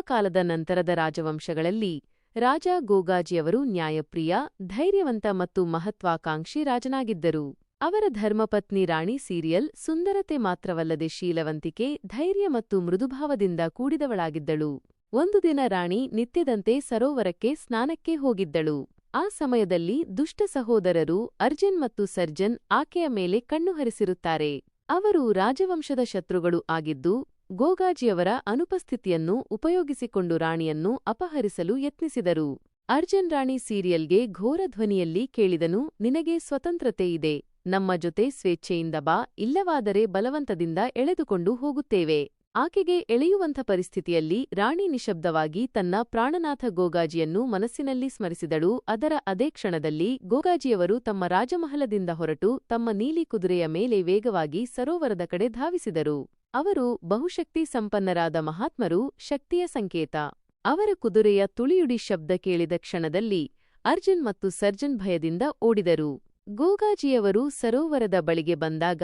ಕಾಲದ ನಂತರದ ರಾಜವಂಶಗಳಲ್ಲಿ ರಾಜ ಗೋಗಾಜಿಯವರು ನ್ಯಾಯಪ್ರಿಯ, ಧೈರ್ಯವಂತ ಮತ್ತು ಮಹತ್ವಾಕಾಂಕ್ಷಿ ರಾಜನಾಗಿದ್ದರು. ಅವರ ಧರ್ಮಪತ್ನಿ ರಾಣಿ ಸೀರಿಯಲ್ ಸುಂದರತೆ ಮಾತ್ರವಲ್ಲದೆ ಶೀಲವಂತಿಕೆ, ಧೈರ್ಯ ಮತ್ತು ಮೃದುಭಾವದಿಂದ ಕೂಡಿದವಳಾಗಿದ್ದಳು. ಒಂದು ದಿನ ರಾಣಿ ನಿತ್ಯದಂತೆ ಸರೋವರಕ್ಕೆ ಸ್ನಾನಕ್ಕೆ ಹೋಗಿದ್ದಳು. ಆ ಸಮಯದಲ್ಲಿ ದುಷ್ಟ ಸಹೋದರರು ಅರ್ಜನ್ ಮತ್ತು ಸರ್ಜನ್ ಆಕೆಯ ಮೇಲೆ ಕಣ್ಣು ಹರಿಸಿರುತ್ತಾರೆ. ಅವರು ರಾಜವಂಶದ ಶತ್ರುಗಳು ಆಗಿದ್ದು ಗೋಗಾಜಿಯವರ ಅನುಪಸ್ಥಿತಿಯನ್ನು ಉಪಯೋಗಿಸಿಕೊಂಡು ರಾಣಿಯನ್ನು ಅಪಹರಿಸಲು ಯತ್ನಿಸಿದರು. ಅರ್ಜನ್ ರಾಣಿ ಸೀರಿಯಲ್ಗೆ ಘೋರ ಧ್ವನಿಯಲ್ಲಿ ಕೇಳಿದನು, ನಿನಗೆ ಸ್ವತಂತ್ರತೆ ಇದೆ, ನಮ್ಮ ಜೊತೆ ಸ್ವೇಚ್ಛೆಯಿಂದ ಬಾ, ಇಲ್ಲವಾದರೆ ಬಲವಂತದಿಂದ ಎಳೆದುಕೊಂಡು ಹೋಗುತ್ತೇವೆ. ಆಕೆಗೆ ಎಳೆಯುವಂಥ ಪರಿಸ್ಥಿತಿಯಲ್ಲಿ ರಾಣಿ ನಿಶಬ್ದವಾಗಿ ತನ್ನ ಪ್ರಾಣನಾಥ ಗೋಗಾಜಿಯನ್ನು ಮನಸ್ಸಿನಲ್ಲಿ ಸ್ಮರಿಸಿದಳು. ಅದರ ಅದೇ ಕ್ಷಣದಲ್ಲಿ ಗೋಗಾಜಿಯವರು ತಮ್ಮ ರಾಜಮಹಲದಿಂದ ಹೊರಟು ತಮ್ಮ ನೀಲಿ ಕುದುರೆಯ ಮೇಲೆ ವೇಗವಾಗಿ ಸರೋವರದ ಕಡೆ ಧಾವಿಸಿದರು. ಅವರು ಬಹುಶಕ್ತಿ ಸಂಪನ್ನರಾದ ಮಹಾತ್ಮರು ಶಕ್ತಿಯ ಸಂಕೇತ. ಅವರ ಕುದುರೆಯ ತುಳಿಯುಡಿ ಶಬ್ದ ಕೇಳಿದ ಕ್ಷಣದಲ್ಲಿ ಅರ್ಜುನ್ ಮತ್ತು ಸರ್ಜನ್ ಭಯದಿಂದ ಓಡಿದರು. ಗೋಗಾಜಿಯವರು ಸರೋವರದ ಬಳಿಗೆ ಬಂದಾಗ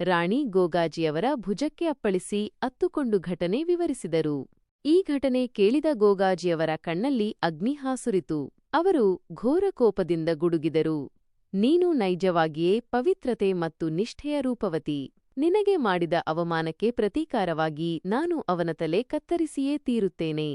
ರಾಣಿ ಗೋಗಾಜಿಯವರ ಭುಜಕ್ಕೆ ಅಪ್ಪಳಿಸಿ ಅತ್ತುಕೊಂಡು ಘಟನೆ ವಿವರಿಸಿದರು. ಈ ಘಟನೆ ಕೇಳಿದ ಗೋಗಾಜಿಯವರ ಕಣ್ಣಲ್ಲಿ ಅಗ್ನಿ ಹಾಸುರಿತು. ಅವರು ಘೋರ ಕೋಪದಿಂದ ಗುಡುಗಿದರು. ನೀನು ನೈಜವಾಗಿಯೇ ಪವಿತ್ರತೆ ಮತ್ತು ನಿಷ್ಠೆಯ ರೂಪವತಿ. ನಿನಗೆ ಮಾಡಿದ ಅವಮಾನಕ್ಕೆ ಪ್ರತೀಕಾರವಾಗಿ ನಾನು ಅವನ ತಲೆ ಕತ್ತರಿಸಿಯೇ ತೀರುತ್ತೇನೆ.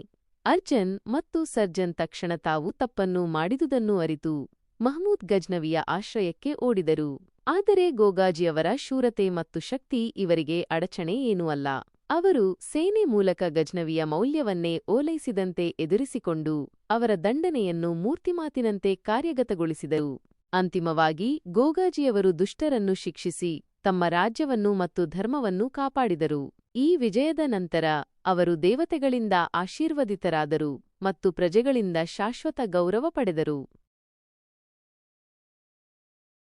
ಅರ್ಜನ್ ಮತ್ತು ಸರ್ಜನ್ ತಕ್ಷಣ ತಾವು ತಪ್ಪನ್ನು ಮಾಡಿದುದನ್ನು ಅರಿತು ಮಹಮೂದ್ ಗಜ್ನವಿಯ ಆಶ್ರಯಕ್ಕೆ ಓಡಿದರು. ಆದರೆ ಗೋಗಾಜಿಯವರ ಶೂರತೆ ಮತ್ತು ಶಕ್ತಿ ಇವರಿಗೆ ಅಡಚಣೆ ಏನೂ ಅಲ್ಲ. ಅವರು ಸೇನೆ ಮೂಲಕ ಗಜ್ನವಿಯ ಮೌಲ್ಯವನ್ನೇ ಓಲೈಸಿದಂತೆ ಎದುರಿಸಿಕೊಂಡು ಅವರ ದಂಡನೆಯನ್ನು ಮೂರ್ತಿಮಾತಿನಂತೆ ಕಾರ್ಯಗತಗೊಳಿಸಿದರು. ಅಂತಿಮವಾಗಿ ಗೋಗಾಜಿಯವರು ದುಷ್ಟರನ್ನು ಶಿಕ್ಷಿಸಿ ತಮ್ಮ ರಾಜ್ಯವನ್ನು ಮತ್ತು ಧರ್ಮವನ್ನು ಕಾಪಾಡಿದರು. ಈ ವಿಜಯದ ನಂತರ ಅವರು ದೇವತೆಗಳಿಂದ ಆಶೀರ್ವದಿತರಾದರು ಮತ್ತು ಪ್ರಜೆಗಳಿಂದ ಶಾಶ್ವತ ಗೌರವ ಪಡೆದರು.